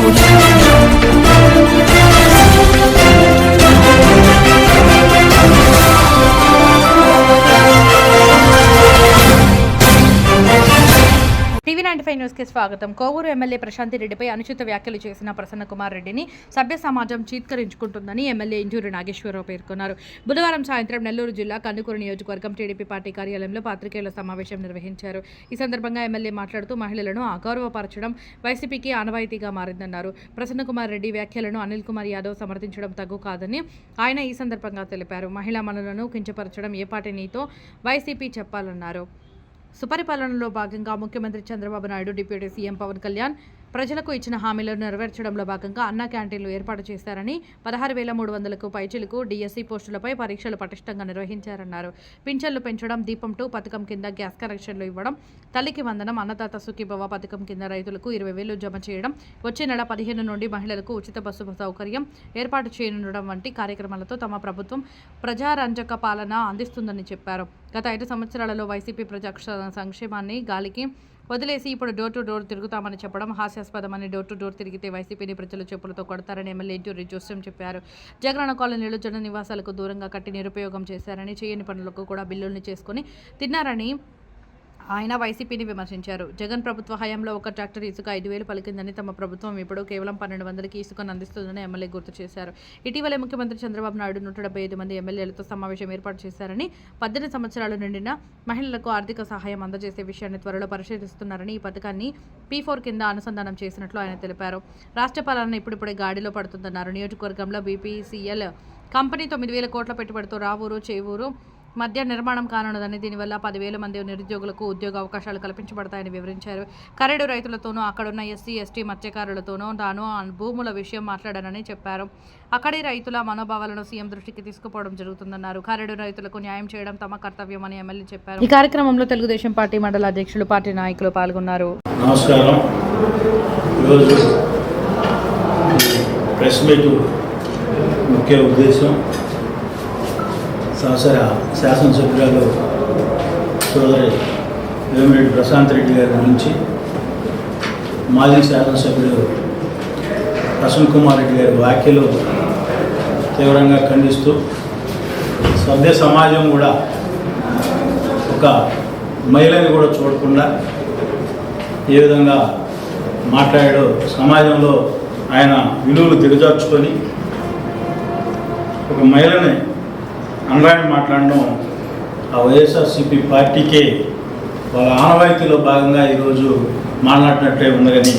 Saúde. కి స్వాగతం. కోవూరు ఎమ్మెల్యే ప్రశాంతి రెడ్డిపై అనుచిత వ్యాఖ్యలు చేసిన ప్రసన్న కుమార్ రెడ్డిని సభ్య సమాజం చీత్కరించుకుంటుందని ఎమ్మెల్యే ఇంజూరి నాగేశ్వరరావు పేర్కొన్నారు. బుధవారం సాయంత్రం నెల్లూరు జిల్లా కందుకూరు నియోజకవర్గం టీడీపీ పార్టీ కార్యాలయంలో పాత్రికేయుల సమావేశం నిర్వహించారు. ఈ సందర్భంగా ఎమ్మెల్యే మాట్లాడుతూ మహిళలను అగౌరవపరచడం వైసీపీకి ఆనవాయితీగా మారిందన్నారు. ప్రసన్న కుమార్ రెడ్డి వ్యాఖ్యలను అనిల్ కుమార్ యాదవ్ సమర్థించడం తగ్గు కాదని ఆయన ఈ సందర్భంగా తెలిపారు. మహిళా మనులను కించపరచడం ఏ పార్టీ నీతో? వైసీపీ చెప్పాలన్నారు. సుపరిపాలనలో భాగంగా ముఖ్యమంత్రి చంద్రబాబు నాయుడు డిప్యూటీ సీఎం పవన్ కళ్యాణ్ ప్రజలకు ఇచ్చిన హామీలను నెరవేర్చడంలో భాగంగా అన్నా క్యాంటీన్లు ఏర్పాటు చేశారని పదహారు వేల మూడు వందలకు పైచిలకు డిఎస్సీ పోస్టులపై పరీక్షలు పటిష్టంగా నిర్వహించారన్నారు. పింఛన్లు పెంచడం దీపం టూ పథకం కింద గ్యాస్ కనెక్షన్లు ఇవ్వడం తల్లికి వందనం అన్నదాత సుఖీభవ పథకం కింద రైతులకు ఇరవై వేలు జమ చేయడం వచ్చే నెల పదిహేను నుండి మహిళలకు ఉచిత బస్సు సౌకర్యం ఏర్పాటు చేయనుండడం వంటి కార్యక్రమాలతో తమ ప్రభుత్వం ప్రజారంజక పాలన అందిస్తుందని చెప్పారు. గత ఐదు సంవత్సరాలలో వైసీపీ ప్రజా సంక్షేమాన్ని గాలికి వదిలేసి ఇప్పుడు డోర్ టు డోర్ తిరుగుతామని చెప్పడం హాస్యాస్పదమని డోర్ టు డోర్ తిరిగితే వైసీపీని ప్రజలు చెప్పులతో కొడతారని ఎమ్మెల్యే ఇంటూరి జోస్యం చెప్పారు. జగనన్న కాలనీలో జన నివాసాలకు దూరంగా కట్టి నిరుపయోగం చేశారని చేయని పనులకు కూడా బిల్లుల్ని చేసుకుని తిన్నారని ఆయన వైసీపీని విమర్శించారు. జగన్ ప్రభుత్వ హయాంలో ఒక ట్రాక్టర్ ఇసుక ఐదు వేలు పలికిందని తమ ప్రభుత్వం ఇప్పుడు కేవలం పన్నెండు వందలకి ఇసుకను అందిస్తుందని ఎమ్మెల్యే గుర్తు చేశారు. ఇటీవలే ముఖ్యమంత్రి చంద్రబాబు నాయుడు నూట డెబ్బై ఐదు మంది ఎమ్మెల్యేలతో సమావేశం ఏర్పాటు చేశారని పద్దెనిమిది సంవత్సరాలు నిండిన మహిళలకు ఆర్థిక సహాయం అందజేసే విషయాన్ని త్వరలో పరిశీలిస్తున్నారని ఈ పథకాన్ని పీ ఫోర్ కింద అనుసంధానం చేసినట్లు ఆయన తెలిపారు. రాష్ట్ర పాలన ఇప్పుడిప్పుడే గాడిలో పడుతుందన్నారు. నియోజకవర్గంలో బీపీసీఎల్ కంపెనీ తొమ్మిది వేల కోట్ల పెట్టుబడితో రావూరు చేవూరు మధ్య నిర్మాణం కానున్నదని దీనివల్ల పదివేల మంది నిరుద్యోగులకు ఉద్యోగ అవకాశాలు కల్పించబడతాయని వివరించారు. కరడు రైతులతోనూ అక్కడున్న ఎస్సీ ఎస్టీ మత్స్యకారులతోనూ తాను భూముల విషయం మాట్లాడానని చెప్పారు. అక్కడి రైతుల మనోభావాలను సీఎం దృష్టికి తీసుకుపోవడం జరుగుతుందన్నారు. కరడు రైతులకు న్యాయం చేయడం తమ కర్తవ్యమని ఎమ్మెల్యే చెప్పారు. ఈ కార్యక్రమంలో తెలుగుదేశం పార్టీ మండల అధ్యక్షులు పార్టీ నాయకులు పాల్గొన్నారు. నమస్కారం. ప్రెస్ మీట్ ముఖ్య ఉద్దేశం. సంవత్సర శాసనసభ్యురాలు సోదరి వేమిరెడ్డి ప్రశాంత్ రెడ్డి గారి గురించి మాజీ శాసనసభ్యుడు ప్రసన్న కుమార్ రెడ్డి గారి వ్యాఖ్యలు తీవ్రంగా ఖండిస్తూ సభ్య సమాజం కూడా ఒక మహిళని కూడా చూడకుండా ఏ విధంగా మాట్లాడాడో సమాజంలో ఆయన విలువలు దిగజార్చుకొని ఒక మహిళని అనరాని మాట్లాడడం ఆ వైఎస్ఆర్సీపీ పార్టీకే వాళ్ళ ఆనవాయితీలో భాగంగా ఈరోజు మాట్లాడినట్టే ఉంది కానీ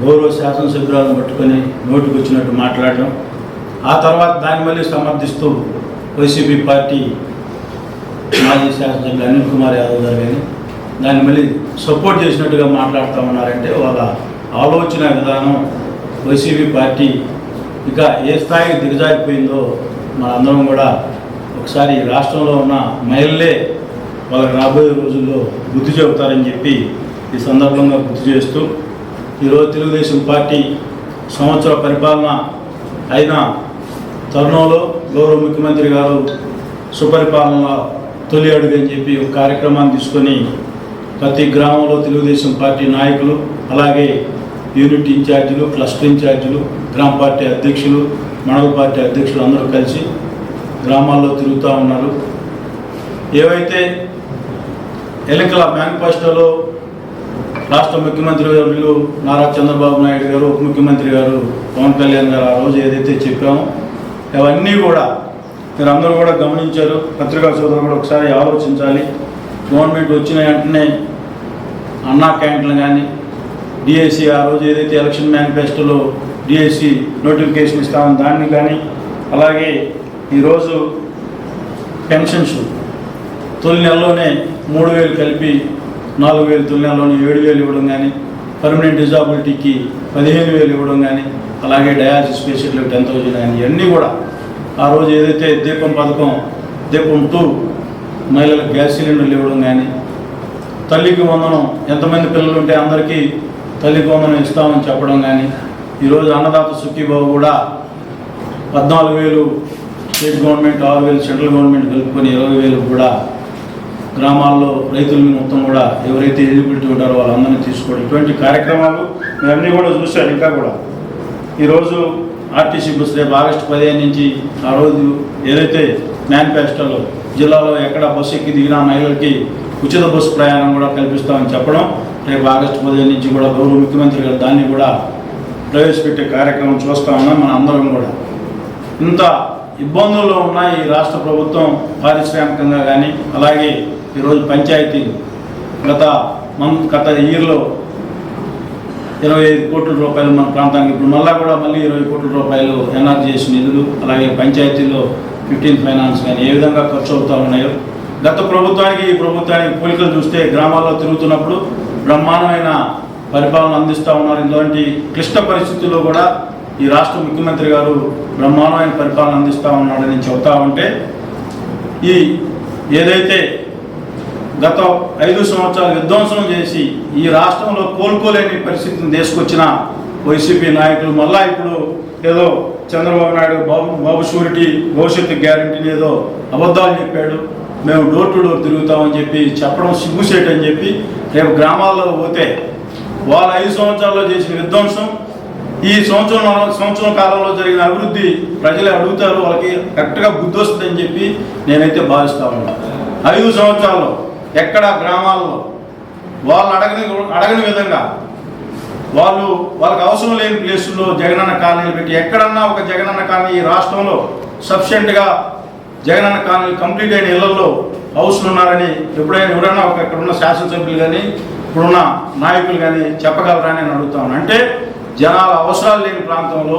గౌరవ శాసనసభ్యురాలను పట్టుకొని నోటికి వచ్చినట్టు మాట్లాడడం. ఆ తర్వాత దాన్ని మళ్ళీ సమర్థిస్తూ వైసీపీ పార్టీ మాజీ శాసనసభ్యులు అనిల్ కుమార్ యాదవ్ గారు కానీ దాన్ని మళ్ళీ సపోర్ట్ చేసినట్టుగా మాట్లాడుతూ ఉన్నారంటే వాళ్ళ ఆలోచన విధానం వైసీపీ పార్టీ ఇక ఏ స్థాయికి దిగజారిపోయిందో మనందరం కూడా ఒకసారి రాష్ట్రంలో ఉన్న మహిళలే వాళ్ళకి రాబోయే రోజుల్లో బుద్ధి చెబుతారని చెప్పి ఈ సందర్భంగా గుర్తు చేస్తూ ఈరోజు తెలుగుదేశం పార్టీ సంవత్సర పరిపాలన అయిన తరుణంలో గౌరవ ముఖ్యమంత్రి గారు సుపరిపాలన తొలి అడుగు అని చెప్పి ఒక కార్యక్రమాన్ని తీసుకొని ప్రతి గ్రామంలో తెలుగుదేశం పార్టీ నాయకులు అలాగే యూనిట్ ఇన్ఛార్జీలు క్లస్టర్ ఇన్ఛార్జీలు గ్రామ పార్టీ అధ్యక్షులు మండల పార్టీ అధ్యక్షులు అందరూ కలిసి గ్రామాల్లో తిరుగుతూ ఉన్నారు. ఏవైతే ఎన్నికల మేనిఫెస్టోలో రాష్ట్ర ముఖ్యమంత్రి గారు నారా చంద్రబాబు నాయుడు గారు ఉప ముఖ్యమంత్రి గారు పవన్ కళ్యాణ్ గారు ఆ రోజు ఏదైతే చెప్పామో అవన్నీ కూడా మీరు అందరూ కూడా గమనించారు. పత్రికా సోదరులు కూడా ఒకసారి ఆలోచించాలి. గవర్నమెంట్ వచ్చిన వెంటనే అన్నా క్యాంటీన్లు కానీ డిఎస్సి ఆ రోజు ఏదైతే ఎలక్షన్ మేనిఫెస్టోలో డిఎస్సి నోటిఫికేషన్ ఇస్తామని దాన్ని కానీ అలాగే ఈరోజు పెన్షన్స్ తొలి నెలలోనే మూడు వేలు కలిపి నాలుగు వేలు తొలి నెలలోనే ఏడు వేలు ఇవ్వడం కానీ పర్మనెంట్ డిజాబిలిటీకి పదిహేను వేలు ఇవ్వడం కానీ అలాగే డయాలసిస్ పేషెంట్లకు టెన్ థౌజండ్ కానీ ఇవన్నీ కూడా ఆ రోజు ఏదైతే దీపం పథకం దీపం టూ మహిళలకు గ్యాస్ సిలిండర్లు ఇవ్వడం కానీ తల్లికి వందనం ఎంతమంది పిల్లలు ఉంటే అందరికీ తల్లికి వందనం ఇస్తామని చెప్పడం కానీ ఈరోజు అన్నదాత సుఖీబాబు కూడా పద్నాలుగు వేలు స్టేట్ గవర్నమెంట్ ఆరు వేలు సెంట్రల్ గవర్నమెంట్ కలుపుకొని ఇరవై వేలు కూడా గ్రామాల్లో రైతులని మొత్తం కూడా ఎవరైతే ఎలిజిబిలిటీ ఉంటారో వాళ్ళందరినీ తీసుకోవడం. ఇటువంటి కార్యక్రమాలు మేమన్నీ కూడా చూశారు ఇంకా కూడా. ఈరోజు ఆర్టీసీ బస్ రేపు ఆగస్టు పదిహేను నుంచి ఆ రోజు ఏదైతే మేనిఫెస్టోలో జిల్లాలో ఎక్కడ బస్సు ఎక్కి దిగిన మహిళలకి ఉచిత బస్సు ప్రయాణం కూడా కల్పిస్తామని చెప్పడం రేపు ఆగస్టు పదిహేను నుంచి కూడా గౌరవ ముఖ్యమంత్రి గారు దాన్ని కూడా ప్రవేశపెట్టే కార్యక్రమం చూస్తా ఉన్నాం మన అందరం కూడా. ఇంత ఇబ్బందుల్లో ఉన్న ఈ రాష్ట్ర ప్రభుత్వం పారిశ్రామికంగా కానీ అలాగే ఈరోజు పంచాయతీలు. గత మన్ గత ఇయర్లో ఇరవై ఐదు కోట్ల రూపాయలు మన ప్రాంతానికి. ఇప్పుడు మళ్ళా కూడా మళ్ళీ ఇరవై కోట్ల రూపాయలు ఎన్ఆర్జీఎస్ నిధులు అలాగే పంచాయతీల్లో ఫిఫ్టీన్ ఫైనాన్స్ కానీ ఏ విధంగా ఖర్చు అవుతా ఉన్నాయో. గత ప్రభుత్వానికి ఈ ప్రభుత్వానికి పోలికలు చూస్తే గ్రామాల్లో తిరుగుతున్నప్పుడు బ్రహ్మాండమైన పరిపాలన అందిస్తూ ఉన్నారు. ఇలాంటి క్లిష్ట పరిస్థితుల్లో కూడా ఈ రాష్ట్ర ముఖ్యమంత్రి గారు బ్రహ్మాండమైన పరిపాలన అందిస్తూ ఉన్నాడని చెబుతా ఉంటే ఈ ఏదైతే గత ఐదు సంవత్సరాలు విధ్వంసం చేసి ఈ రాష్ట్రంలో కోలుకోలేని పరిస్థితిని తీసుకొచ్చిన వైసీపీ నాయకులు మళ్ళా ఇప్పుడు ఏదో చంద్రబాబు నాయుడు బాబు బాబు షూరిటీ భవిష్యత్తు గ్యారంటీని ఏదో అబద్ధాలు చెప్పాడు. మేము డోర్ టు డోర్ తిరుగుతామని చెప్పి చెప్పడం సిగ్గుసేటని అని చెప్పి రేపు గ్రామాల్లో పోతే వాళ్ళు ఐదు సంవత్సరాల్లో చేసిన విధ్వంసం ఈ సంవత్సరం సంవత్సరం కాలంలో జరిగిన అభివృద్ధి ప్రజలు అడుగుతారు వాళ్ళకి కరెక్ట్గా బుద్ధి వస్తుందని చెప్పి నేనైతే భావిస్తా ఉన్నా. ఐదు సంవత్సరాల్లో ఎక్కడ గ్రామాల్లో వాళ్ళు అడగని అడగని విధంగా వాళ్ళు వాళ్ళకి అవసరం లేని ప్లేసుల్లో జగనన్న కాలనీలు పెట్టి ఎక్కడన్నా ఒక జగనన్న కాలనీ ఈ రాష్ట్రంలో సఫిషియెంట్గా జగనన్న కాలనీ కంప్లీట్ అయిన ఇళ్ళలో హౌస్లు ఉన్నారని ఎప్పుడైనా ఎవరైనా ఒక ఇక్కడ ఉన్న శాసనసభ్యులు కానీ ఇప్పుడున్న నాయకులు కానీ చెప్పగలరా నేను అడుగుతాను అంటే జనాల అవసరాలు లేని ప్రాంతంలో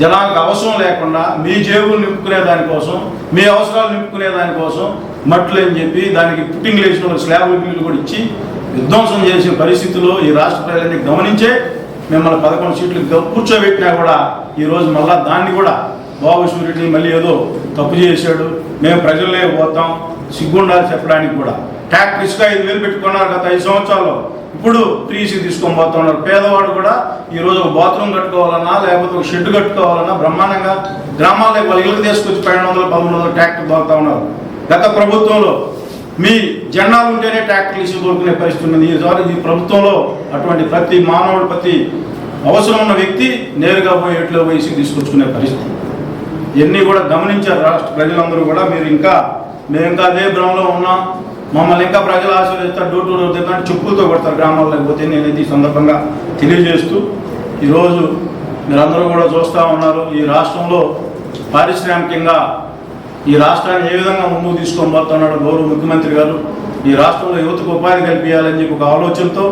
జనాలకు అవసరం లేకుండా మీ జేబులు నింపుకునే దానికోసం మీ అవసరాలు నింపుకునే దానికోసం మట్లు అని చెప్పి దానికి పుట్టింగ్ లేచిన స్లాబులు స్లాబ్ కూడా ఇచ్చి విధ్వంసం చేసిన పరిస్థితుల్లో ఈ రాష్ట్ర ప్రజలన్నీ గమనించే మిమ్మల్ని పదకొండు సీట్లు కూర్చోబెట్టినా కూడా ఈరోజు మళ్ళా దాన్ని కూడా బాబు సూర్యుడిని మళ్ళీ ఏదో తప్పు చేశాడు. మేము ప్రజలే పోతాం. సిగ్గుండాలి చెప్పడానికి కూడా. ట్యాక్స్ ఇసుక ఐదు వేలు పెట్టుకున్నారు గత ఐదు సంవత్సరాలు ఇప్పుడు టీసీ తీసుకొని పోతున్నారు. పేదవాడు కూడా ఈరోజు ఒక బాత్రూమ్ కట్టుకోవాలన్నా లేకపోతే ఒక షెడ్ కట్టుకోవాలన్నా బ్రహ్మాండంగా గ్రామాల్లో వాళ్ళ ఇళ్ళకి తీసుకొచ్చి పన్నెండు వందలు పదమూడు వందలు ట్రాక్టర్ దొరుకుతా ఉన్నారు. గత ప్రభుత్వంలో మీ జెండాలు ఉంటేనే ట్యాక్టర్ ఇసి దొరుకునే పరిస్థితి ఉన్నది. ఈసారి ఈ ప్రభుత్వంలో అటువంటి ప్రతి మానవుడు ప్రతి అవసరం ఉన్న వ్యక్తి నేరుగా పోయి ఎట్లో పోయి ఇసుక తీసుకొచ్చుకునే పరిస్థితి. ఇవన్నీ కూడా గమనించారు రాష్ట్ర ప్రజలందరూ కూడా. మీరు ఇంకా మేము ఇంకా అదే భ్రమంలో ఉన్నాం. మమ్మల్ని ఇంకా ప్రజలు ఆశీర్వదిస్తారు డోర్ టు డోర్ తింటే చెప్పులతో కొడతారు గ్రామాల్లో పోతే నేనైతే ఈ సందర్భంగా తెలియజేస్తూ ఈరోజు మీరందరూ కూడా చూస్తూ ఉన్నారు ఈ రాష్ట్రంలో పారిశ్రామికంగా ఈ రాష్ట్రాన్ని ఏ విధంగా ముందుకు తీసుకొని పోతున్నాడు గౌరవ ముఖ్యమంత్రి గారు ఈ రాష్ట్రంలో యువతకు ఉపాధి కల్పించాలని చెప్పి ఒక ఆలోచనతో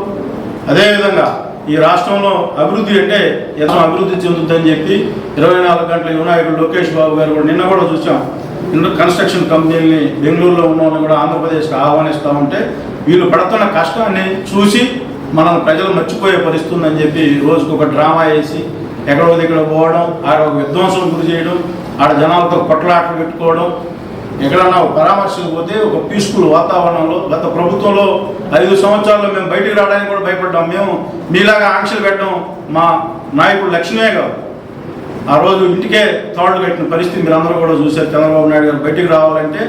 అదేవిధంగా ఈ రాష్ట్రంలో అభివృద్ధి అంటే ఎంతో అభివృద్ధి చెందుతుందని చెప్పి ఇరవై నాలుగు గంటల యువనాయకుడు లోకేష్ బాబు గారు కూడా నిన్న కూడా చూసాం. కన్స్ట్రక్షన్ కంపెనీలని బెంగళూరులో ఉన్న వాళ్ళని కూడా ఆంధ్రప్రదేశ్కి ఆహ్వానిస్తూ ఉంటే వీళ్ళు పడుతున్న కష్టాన్ని చూసి మనం ప్రజలు మర్చిపోయే పరిస్థితి అని చెప్పి రోజుకు ఒక డ్రామా వేసి ఎక్కడో దగ్గర పోవడం ఆడ ఒక విధ్వంసం గురి చేయడం ఆడ జనాలతో కొట్లాటలు పెట్టుకోవడం ఎక్కడన్నా ఒక పరామర్శకు పోతే ఒక పీస్ఫుల్ వాతావరణంలో గత ప్రభుత్వంలో ఐదు సంవత్సరాల్లో మేము బయటికి రావడానికి కూడా భయపడ్డాం. మేము మీలాగా ఆంక్షలు పెట్టడం మా నాయకుడు లక్ష్మీయే గారు ఆ రోజు ఇంటికే తాళ్ళు కట్టిన పరిస్థితి మీరు అందరూ కూడా చూశారు. చంద్రబాబు నాయుడు గారు బయటికి రావాలంటే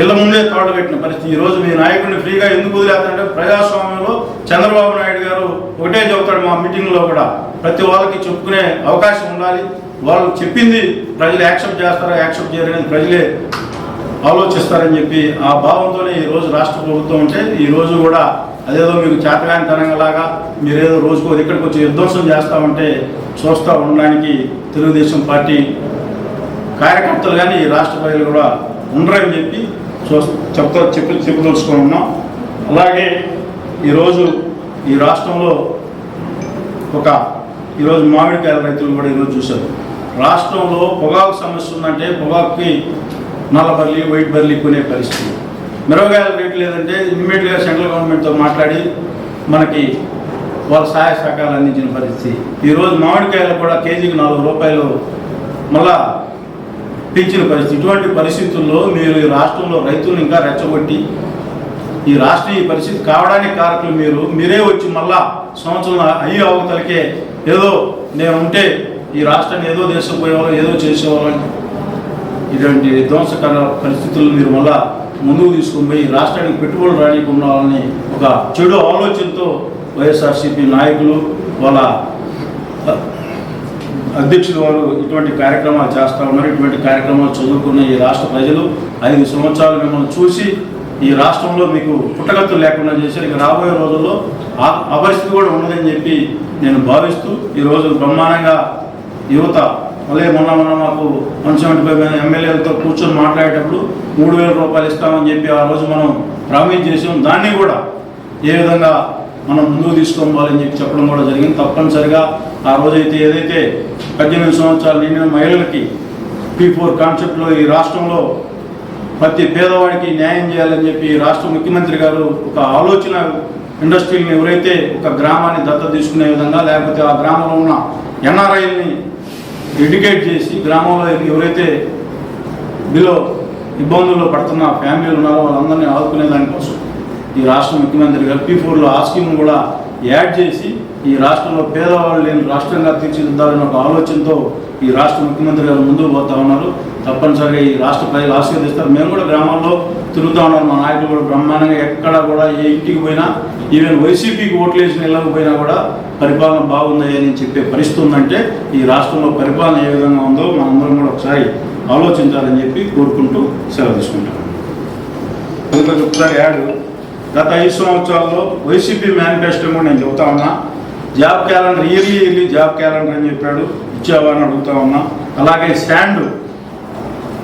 ఇళ్ళ ముందే తాళ్ళు కట్టిన పరిస్థితి. ఈ రోజు మీ నాయకుడిని ఫ్రీగా ఎందుకు వదిలేస్తారంటే ప్రజాస్వామ్యంలో చంద్రబాబు నాయుడు గారు ఒకటే చెబుతాడు మా మీటింగ్లో కూడా. ప్రతి వాళ్ళకి చెప్పుకునే అవకాశం ఉండాలి. వాళ్ళు చెప్పింది ప్రజలు యాక్సెప్ట్ చేస్తారా యాక్సెప్ట్ చేయరనేది ప్రజలే ఆలోచిస్తారని చెప్పి ఆ భావంతోనే ఈ రోజు రాష్ట్ర ప్రభుత్వం ఉంటే ఈ రోజు కూడా అదేదో మీకు చేతగానితనంగలాగా మీరేదో రోజుకో ఇక్కడికి వచ్చి విధ్వంసం చేస్తామంటే చూస్తూ ఉండడానికి తెలుగుదేశం పార్టీ కార్యకర్తలు కానీ ఈ రాష్ట్ర ప్రజలు కూడా ఉండరని చెప్పి చూ చెప్తా చెప్పి చెప్పదలుచుకొని ఉన్నాం. అలాగే ఈరోజు ఈ రాష్ట్రంలో ఒక ఈరోజు మామిడికాయల రైతులు కూడా ఈరోజు చూశారు. రాష్ట్రంలో పొగాకు సమస్య ఉందంటే పొగాకుకి నల్ల బర్లీ వైట్ బర్లీ కొనే పరిస్థితి. మిరపకాయల రేటు లేదంటే ఇమ్మీడియట్గా సెంట్రల్ గవర్నమెంట్తో మాట్లాడి మనకి వాళ్ళ సహాయ సహకారాలు అందించిన పరిస్థితి. ఈరోజు మామిడికాయలు కూడా కేజీకి నాలుగు రూపాయలు మళ్ళా పెంచిన పరిస్థితి. ఇటువంటి పరిస్థితుల్లో మీరు ఈ రాష్ట్రంలో రైతులను ఇంకా రెచ్చగొట్టి ఈ రాష్ట్రం ఈ పరిస్థితి కావడానికి కారకులు మీరు మీరే వచ్చి మళ్ళా సంవత్సరం అయ్యి అవతలకే ఏదో నేను ఉంటే ఈ రాష్ట్రాన్ని ఏదో దేశపోయేవాళ్ళు ఏదో చేసేవాళ్ళు. ఇటువంటి విధ్వంసకర పరిస్థితులు మీరు మళ్ళా ముందుకు తీసుకుని పోయి రాష్ట్రానికి పెట్టుబడులు రానికుండా వాళ్ళని ఒక చెడు ఆలోచనతో వైఎస్ఆర్సీపీ నాయకులు వాళ్ళ అధ్యక్షులు వారు ఇటువంటి కార్యక్రమాలు చేస్తూ ఉన్నారు. ఇటువంటి కార్యక్రమాలు చదువుకున్న ఈ రాష్ట్ర ప్రజలు ఐదు సంవత్సరాలు మిమ్మల్ని చూసి ఈ రాష్ట్రంలో మీకు పుట్టగతులు లేకుండా చేశారు. ఇక రాబోయే రోజుల్లో ఆ ఆ పరిస్థితి కూడా ఉండదని చెప్పి నేను భావిస్తూ ఈరోజు బ్రహ్మాండంగా యువత మళ్ళీ మొన్న మొన్న మాకు మున్సిపాలిటీ ఎమ్మెల్యేలతో కూర్చొని మాట్లాడేటప్పుడు మూడు వేల రూపాయలు ఇస్తామని చెప్పి ఆ రోజు మనం ప్రామిస్ చేసాం. దాన్ని కూడా ఏ విధంగా మనం ముందుకు తీసుకోవాలని చెప్పి చెప్పడం కూడా జరిగింది. తప్పనిసరిగా ఆ రోజైతే ఏదైతే పద్దెనిమిది సంవత్సరాలు నిండిన మహిళలకి పీ ఫోర్ కాన్సెప్ట్లో ఈ రాష్ట్రంలో ప్రతి పేదవాడికి న్యాయం చేయాలని చెప్పి రాష్ట్ర ముఖ్యమంత్రి గారు ఒక ఆలోచన ఇండస్ట్రీని ఎవరైతే ఒక గ్రామాన్ని దత్తత తీసుకునే విధంగా లేకపోతే ఆ గ్రామంలో ఉన్న ఎన్ఆర్ఐల్ని ఎడ్యుకేట్ చేసి గ్రామంలో ఎవరైతే బిలో ఇబ్బందుల్లో పడుతున్న ఫ్యామిలీలు ఉన్నారో వాళ్ళందరినీ ఆదుకునే దానికోసం ఈ రాష్ట్ర ముఖ్యమంత్రి గారు పీ ఫోర్లో ఆ స్కీమ్ కూడా యాడ్ చేసి ఈ రాష్ట్రంలో పేదవాళ్ళు లేని రాష్ట్రంగా తీర్చిదిద్దాలనే ఒక ఆలోచనతో ఈ రాష్ట్ర ముఖ్యమంత్రి గారు ముందుకు పోతా ఉన్నారు. తప్పనిసరిగా ఈ రాష్ట్ర ప్రజలు ఆశీర్వదిస్తారు. మేము కూడా గ్రామాల్లో తిరుగుతూ ఉన్నారు మా నాయకులు కూడా బ్రహ్మాండంగా ఎక్కడ కూడా ఏ ఇంటికి పోయినా ఈవెన్ వైసీపీకి ఓట్లు వేసిన వెళ్ళకపోయినా కూడా పరిపాలన బాగుందని అని చెప్పే పరిస్థితి ఉందంటే ఈ రాష్ట్రంలో పరిపాలన ఏ విధంగా ఉందో మనందరం కూడా ఒకసారి ఆలోచించాలని చెప్పి కోరుకుంటూ సెలవు తీసుకుంటాం. ఎందుకంటే ఒకసారి యాడ్. గత ఐదు సంవత్సరాల్లో వైసీపీ మేనిఫెస్టో కూడా నేను చెబుతా ఉన్నా. Job calendar yearly yearly job calendar అని చెప్పాడు ఇచ్చావా అని అడుగుతా ఉన్నా. అలాగే స్టాండ్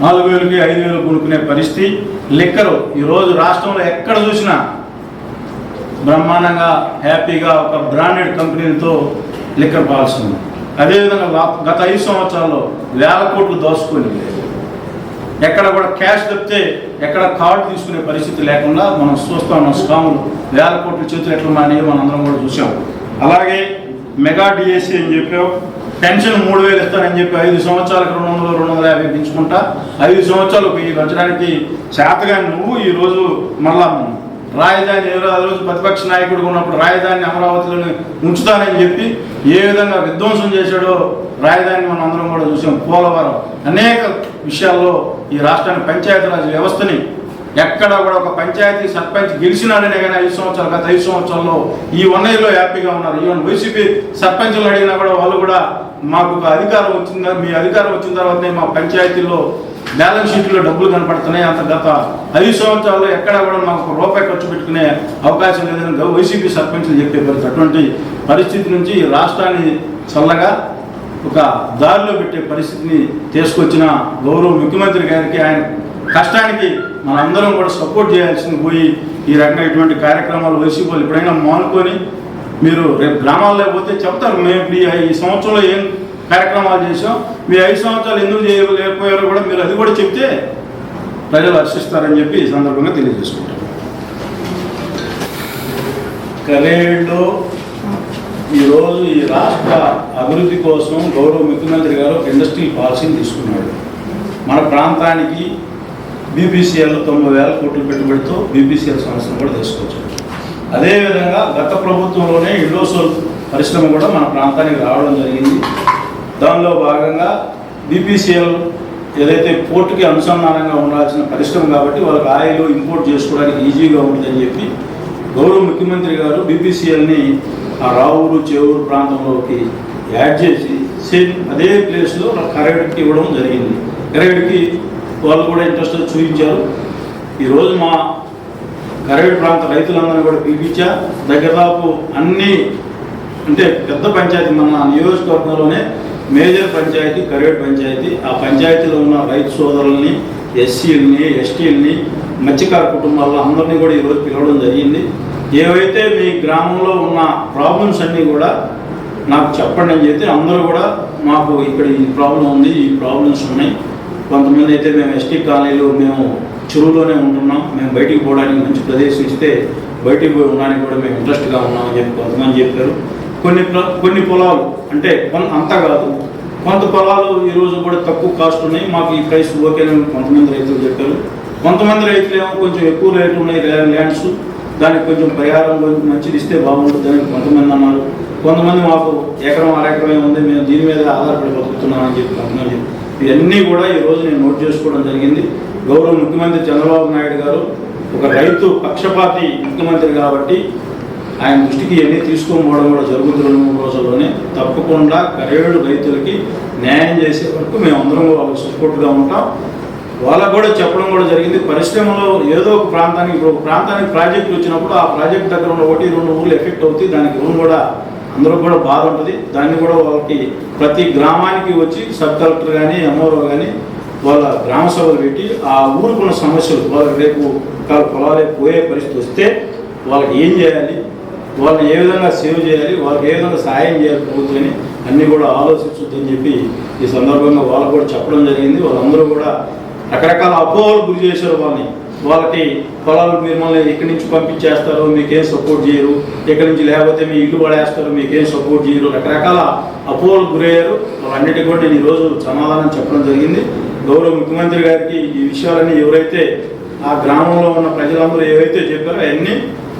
నాలుగు వేలకి ఐదు వేలు కొనుక్కునే పరిస్థితి. లిక్కరు ఈరోజు రాష్ట్రంలో ఎక్కడ చూసినా బ్రహ్మాండంగా హ్యాపీగా ఒక బ్రాండెడ్ కంపెనీలతో లిక్కర్ పాలసీ ఉంది. అదేవిధంగా గత ఐదు సంవత్సరాల్లో వేల కోట్లు దోసుకొని ఎక్కడ కూడా క్యాష్ తప్పితే ఎక్కడ కార్డు తీసుకునే పరిస్థితి లేకుండా మనం చూస్తా ఉన్నాం స్కాములు వేల కోట్ల చేతులు ఎట్లా మానేవి మనం అందరం కూడా చూసాం అలాగే మెగా డిఎస్సి అని చెప్పావు పెన్షన్ మూడు వేలు ఇస్తానని చెప్పి ఐదు సంవత్సరాలకు రెండు వందలు రెండు వందల యాభై పెంచుకుంటా ఐదు సంవత్సరాలు ఈ పెంచడానికి చేతగా నువ్వు ఈ రోజు మళ్ళా రాజధాని ఏ రోజు- ప్రతిపక్ష నాయకుడు ఉన్నప్పుడు రాజధాని అమరావతిలోనే ఉంచుతానని చెప్పి ఏ విధంగా విధ్వంసం చేశాడో రాజధాని మనం అందరం కూడా చూసాం. పోలవరం అనేక విషయాల్లో ఈ రాష్ట్రాన్ని పంచాయతీరాజ్ వ్యవస్థని ఎక్కడ కూడా ఒక పంచాయతీ సర్పంచ్ గెలిచినాడనే కానీ ఐదు సంవత్సరాలు గత ఐదు సంవత్సరాల్లో ఈ వన్నయ్యలో హ్యాపీగా ఉన్నారు. ఈవెన్ వైసీపీ సర్పంచ్లు అడిగినా కూడా వాళ్ళు కూడా మాకు ఒక అధికారం వచ్చింది మీ అధికారం వచ్చిన తర్వాతనే మా పంచాయతీలో బ్యాలెన్స్ షీట్లో డబ్బులు కనపడుతున్నాయి. అంత గత ఐదు సంవత్సరాల్లో ఎక్కడ కూడా మాకు ఒక రూపాయి ఖర్చు పెట్టుకునే అవకాశం లేదని గౌ- వైసీపీ సర్పంచులు చెప్పే పరిస్థితి. అటువంటి పరిస్థితి నుంచి ఈ రాష్ట్రాన్ని చల్లగా ఒక దారిలో పెట్టే పరిస్థితిని తీసుకొచ్చిన గౌరవ ముఖ్యమంత్రి గారికి ఆయన కష్టానికి మనందరం కూడా సపోర్ట్ చేయాల్సింది పోయి ఈ రకంగా ఇటువంటి కార్యక్రమాలు వైసీపీ వాళ్ళు ఎప్పుడైనా మానుకొని మీరు రేపు గ్రామాల్లో పోతే చెప్తారు. మేము ఈ- ఈ సంవత్సరంలో ఏం కార్యక్రమాలు చేసాం మీ ఐదు సంవత్సరాలు ఎందుకు చేయలేకపోయారో కూడా మీరు అది కూడా చెప్తే ప్రజలు హర్షిస్తారని చెప్పి ఈ సందర్భంగా తెలియజేసుకుంటాం. కరేడ్లో ఈరోజు ఈ రాష్ట్ర అభివృద్ధి కోసం గౌరవ ముఖ్యమంత్రి గారు ఒక ఇండస్ట్రియల్ పాలసీని తీసుకున్నాడు. మన ప్రాంతానికి బీపీసీఎల్ తొంభై వేల కోట్లు పెట్టుబడితో బీపీసీఎల్ సంస్థను కూడా తీసుకోవచ్చు అదేవిధంగా గత ప్రభుత్వంలోనే ఇండోసోల్ పరిశ్రమ కూడా మన ప్రాంతానికి రావడం జరిగింది. దానిలో భాగంగా బీపీసీఎల్ ఏదైతే పోర్టుకి అనుసంధానంగా ఉండాల్సిన పరిశ్రమ కాబట్టి వాళ్ళకి ఆయిల్ ఇంపోర్ట్ చేసుకోవడానికి ఈజీగా ఉంటుందని చెప్పి గౌరవ ముఖ్యమంత్రి గారు బీపీసీఎల్ని ఆ రావూరు చేవూరు ప్రాంతంలోకి యాడ్ చేసి సేమ్ అదే ప్లేస్లో కరేడుకి ఇవ్వడం జరిగింది. కరేడుకి వాళ్ళు కూడా ఇంట్రెస్ట్ చూపించారు. ఈరోజు మా కరేడు ప్రాంత రైతులందరినీ కూడా పిలిపించా. దగ్గరదాపు అన్ని అంటే పెద్ద పంచాయతీ మన నియోజకవర్గంలోనే మేజర్ పంచాయతీ కరేడు పంచాయతీ ఆ పంచాయతీలో ఉన్న రైతు సోదరుల్ని ఎస్సీలని ఎస్టీలని మత్స్యకార కుటుంబాల్లో అందరినీ కూడా ఈరోజు పిలవడం జరిగింది. ఏవైతే మీ గ్రామంలో ఉన్న ప్రాబ్లమ్స్ అన్నీ కూడా నాకు చెప్పండి అని చెప్తే అందరూ కూడా మాకు ఇక్కడ ఈ ప్రాబ్లం ఉంది ఈ ప్రాబ్లమ్స్ ఉన్నాయి. కొంతమంది అయితే మేము ఎస్టీ కాలనీలో మేము చెరువులోనే ఉంటున్నాం. మేము బయటికి పోవడానికి మంచి ప్రదేశం ఇస్తే బయటికి పోయి ఉండడానికి కూడా మేము ఇంట్రెస్ట్గా ఉన్నామని చెప్పి కొంతమంది చెప్పారు. కొన్ని కొన్ని పొలాలు అంటే కొంత అంత కాదు. కొంత పొలాలు ఈరోజు కూడా తక్కువ కాస్ట్ ఉన్నాయి. మాకు ఈ ప్రైస్ ఓకేనని కొంతమంది రైతులు చెప్పారు. కొంతమంది రైతులు ఏమో కొంచెం ఎక్కువ రేట్లు ఉన్నాయి ల్యాండ్స్. దానికి కొంచెం పరిహారం మంచిది ఇస్తే బాగుంటుందని కొంతమంది అన్నారు. కొంతమంది మాకు ఎకరం అరెకరమే ఉంది. మేము దీని మీద ఆధారపడి బతుకుతున్నామని చెప్పి కొంతమంది. ఇవన్నీ కూడా ఈరోజు నేను నోట్ చేసుకోవడం జరిగింది. గౌరవ ముఖ్యమంత్రి చంద్రబాబు నాయుడు గారు ఒక రైతు పక్షపాతి ముఖ్యమంత్రి కాబట్టి ఆయన దృష్టికి ఇవన్నీ తీసుకొని కూడా జరుగుతుంది రెండు మూడు రోజుల్లోనే తప్పకుండా కరేడు రైతులకి న్యాయం చేసే వరకు మేమందరం వాళ్ళకి సపోర్ట్గా ఉంటాం. వాళ్ళకు కూడా చెప్పడం కూడా జరిగింది. పరిశ్రమలో ఏదో ఒక ప్రాంతానికి ఇప్పుడు ఒక ప్రాంతానికి ప్రాజెక్ట్ వచ్చినప్పుడు ఆ ప్రాజెక్ట్ దగ్గర ఉన్న ఒకటి రెండు ఊళ్ళు ఎఫెక్ట్ అవుతాయి. దానికి ఊరు కూడా అందరూ కూడా బాధ ఉంటుంది. దాన్ని కూడా వాళ్ళకి ప్రతి గ్రామానికి వచ్చి సబ్ కలెక్టర్ కానీ ఎంఓఓ కానీ వాళ్ళ గ్రామ సభలు పెట్టి ఆ ఊరుకున్న సమస్యలు వాళ్ళకి రేపు పొలాలే పోయే పరిస్థితి వస్తే వాళ్ళకి ఏం చేయాలి? వాళ్ళని ఏ విధంగా సేవ్ చేయాలి వాళ్ళకి ఏ విధంగా సహాయం చేయాలి ప్రభుత్వాన్ని అన్నీ కూడా ఆలోచించొద్దని చెప్పి ఈ సందర్భంగా వాళ్ళకు కూడా చెప్పడం జరిగింది. వాళ్ళందరూ కూడా రకరకాల అపోహలు గురి చేశారు వాళ్ళని. వాళ్ళకి పొలాలు మిమ్మల్ని ఇక్కడి నుంచి పంపించేస్తారు మీకేం సపోర్ట్ చేయరు. ఇక్కడి నుంచి లేకపోతే మీ ఇల్లు పడేస్తారు మీకేం సపోర్ట్ చేయరు. రకరకాల అపోహలు గురయ్యారు. వాళ్ళన్నిటి కూడా నేను ఈరోజు సమాధానం చెప్పడం జరిగింది. గౌరవ ముఖ్యమంత్రి గారికి ఈ విషయాలన్నీ ఎవరైతే ఆ గ్రామంలో ఉన్న ప్రజలందరూ ఏవైతే చెప్పారో అవన్నీ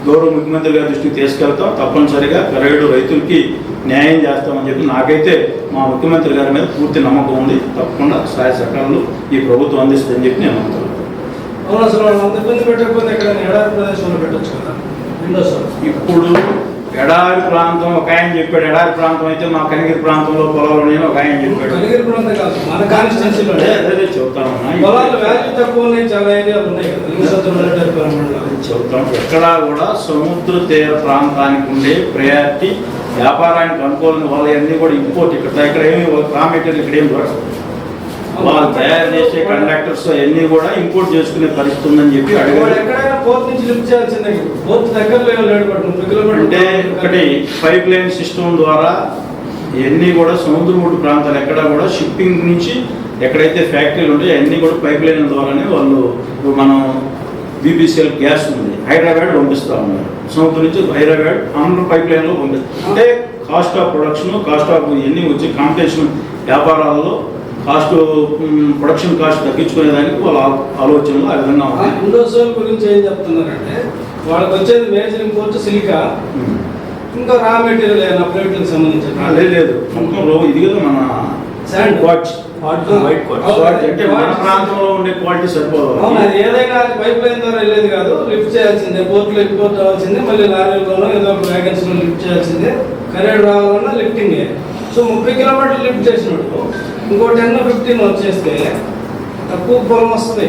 గౌరవ ముఖ్యమంత్రి గారి దృష్టికి తీసుకెళ్తాం. తప్పనిసరిగా కరేడు రైతులకి న్యాయం చేస్తామని చెప్పి నాకైతే మా ముఖ్యమంత్రి గారి మీద పూర్తి నమ్మకం ఉంది. తప్పకుండా సహాయ సహకారాలు ఈ ప్రభుత్వం అందిస్తుందని చెప్పి నేను నమ్ముతాను అవును అసలు అంత ఇబ్బంది పెట్టకపోతే ఎక్కడ ఎడారి ప్రదేశంలో పెట్టొచ్చు కదా? ఇప్పుడు ఎడారి ప్రాంతం ఒక ఆయన చెప్పాడు ఎడారి ప్రాంతం అయితే మా కనిగిరి ప్రాంతంలో పొలాలు ఉన్నాయని ఒక ఆయన చెప్పాడు. కలిగిరి ప్రాంతం కాదు మన కాన్స్టిట్యున్సీలో అదే అదే చెప్తాను. పొలాలు వాల్యూ తక్కువ ఉన్నాయి చాలా ఉన్నాయి ఎక్కడా కూడా సముద్ర తీర ప్రాంతానికి ఉండే ప్రయారిటీ వ్యాపారానికి అనుకూలంగా వాళ్ళన్నీ కూడా ఇంపోర్ట్ ఇక్కడ. ఇక్కడ ఏమి రా మెటీరియల్ ఇక్కడ ఏం దొరకదు. వాళ్ళు తయారు చేసే కండక్టర్స్ అవన్నీ కూడా ఇంపోర్ట్ చేసుకునే పరిస్థితి ఉందని చెప్పి అడిగారు ఎక్కడైనా నుంచి లిఫ్ట్ చేయాల్సిందే. పోర్ట్ దగ్గరలో ఏం లేడు పట్టు అంటే ఒకటి పైప్ లైన్ సిస్టమ్ ద్వారా ఇవన్నీ కూడా సముద్ర ఒడ్డు ప్రాంతాలు ఎక్కడ కూడా షిప్పింగ్ నుంచి ఎక్కడైతే ఫ్యాక్టరీలు ఉంటాయో అన్నీ కూడా పైప్ లైన్ ద్వారానే వాళ్ళు ఇప్పుడు మనం బీబీసీఎల్ గ్యాస్ ఉంది. హైదరాబాద్ పంపిస్తూ ఉన్నారు. సముద్రం నుంచి హైదరాబాద్ ఆంధ్ర పైప్ లైన్లో పంపిస్తారు అంటే cost of production cost of ఇవన్నీ వచ్చి కాంపిటీషన్ వ్యాపారాల్లో కాస్ట్ ప్రొడక్షన్ కాస్ట్ తగ్గించుకునేదానికి వాళ్ళ ఆలోచనలు ఆ విధంగా ఉన్నాయి. గురించి ఏం చెప్తున్నారంటే వాళ్ళకి వచ్చేది మేజర్ ఇంపోర్ట్ సిలికా. ఇంకా రా మెటీరియల్ ఏమైనా ప్లేట్లకు సంబంధించిన లేదు మొత్తం రో ఇది కదా మన వైట్ క్వార్ట్జ్ అంటే మన ప్రాంతంలో ఉండే క్వాలిటీ సరిపోదు. అవును అది ఏదైనా పైప్ లైన్ ద్వారా వెళ్ళేది కాదు లిఫ్ట్ చేయాల్సిందే. పోర్ట్లో ఇంపోర్ట్ అవ్వాల్సిందే మళ్ళీ లారీలోనో ఏదో ఒక వ్యాగన్స్లో లిఫ్ట్ చేయాల్సిందే. కరేడ్ రావాలన్నా లిఫ్టింగ్ సో ముప్పై కిలోమీటర్లు లిఫ్ట్ చేసినప్పుడు ఇంకో టెన్ ఫిఫ్టీన్ వచ్చేస్తే తక్కువ పొలం వస్తుంది.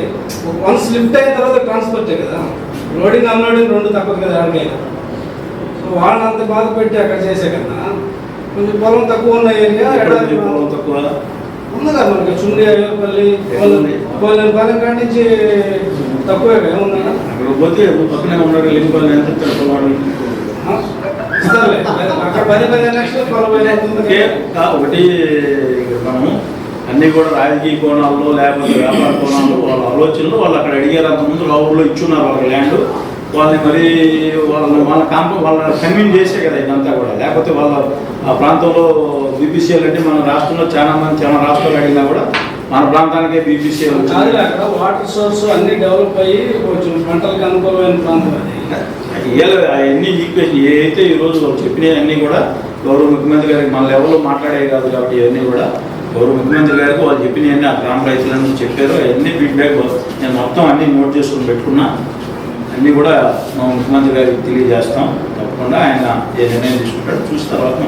వన్స్ లిఫ్ట్ అయిన తర్వాత ట్రాన్స్పోర్టే కదా. లోడింగ్ అన్లోడింగ్ రెండు తప్పదు కదా ఆడికైనా సో వాళ్ళని అంత బాధ పెట్టి అక్కడ చేసే కన్నా కొంచెం పొలం తక్కువ ఉన్న ఏరియా పొలం తక్కువ ఉంది? కదా మనకి. చుండి అయ్యపల్లి ఉంది. వాళ్ళని పాలెం కాడి నుంచి తక్కువే కదా ఉందన్నా. అక్కడ పోతే పక్కనే ఉన్నాడు లింగపల్లి ఎంత ఒకటి మనము అన్ని కూడా రాజకీయ కోణాల్లో లేకపోతే వ్యాపార కోణాల్లో వాళ్ళ ఆలోచనలు వాళ్ళు అక్కడ అడిగారు అంతకుముందు రావుల్లో ఇచ్చున్నారు వాళ్ళ ల్యాండ్ వాళ్ళని మరి వాళ్ళ వాళ్ళ కాంప వాళ్ళ కన్విన్స్ చేసే కదా ఇదంతా కూడా. లేకపోతే వాళ్ళ ఆ ప్రాంతంలో బీపీసీఎల్ అంటే మన రాష్ట్రంలో చాలా మంది చాలా రాష్ట్రాలు అడిగినా కూడా మన ప్రాంతానికే బీపీసీఎల్ అక్కడ వాటర్ సోర్స్ అన్ని డెవలప్ అయ్యి కొంచెం పంటలకు అనుకూలమైన ప్రాంతం అది. అవన్నీ ఈక్వేషన్ ఏదైతే ఈరోజు వాళ్ళు చెప్పినవి అన్నీ కూడా గౌరవ ముఖ్యమంత్రి గారికి మన లెవెల్లో మాట్లాడే కాదు కాబట్టి ఇవన్నీ కూడా గౌరవ ముఖ్యమంత్రి గారికి వాళ్ళు చెప్పినవన్నీ ఆ గ్రామ రైతులను చెప్పారు. అవన్నీ ఫీడ్బ్యాక్ నేను మొత్తం అన్నీ నోట్ చేసుకుని పెట్టుకున్నా. అన్నీ కూడా మా ముఖ్యమంత్రి గారికి తెలియజేస్తాం. తప్పకుండా ఆయన ఏ నిర్ణయం తీసుకుంటాడు చూసిన తర్వాత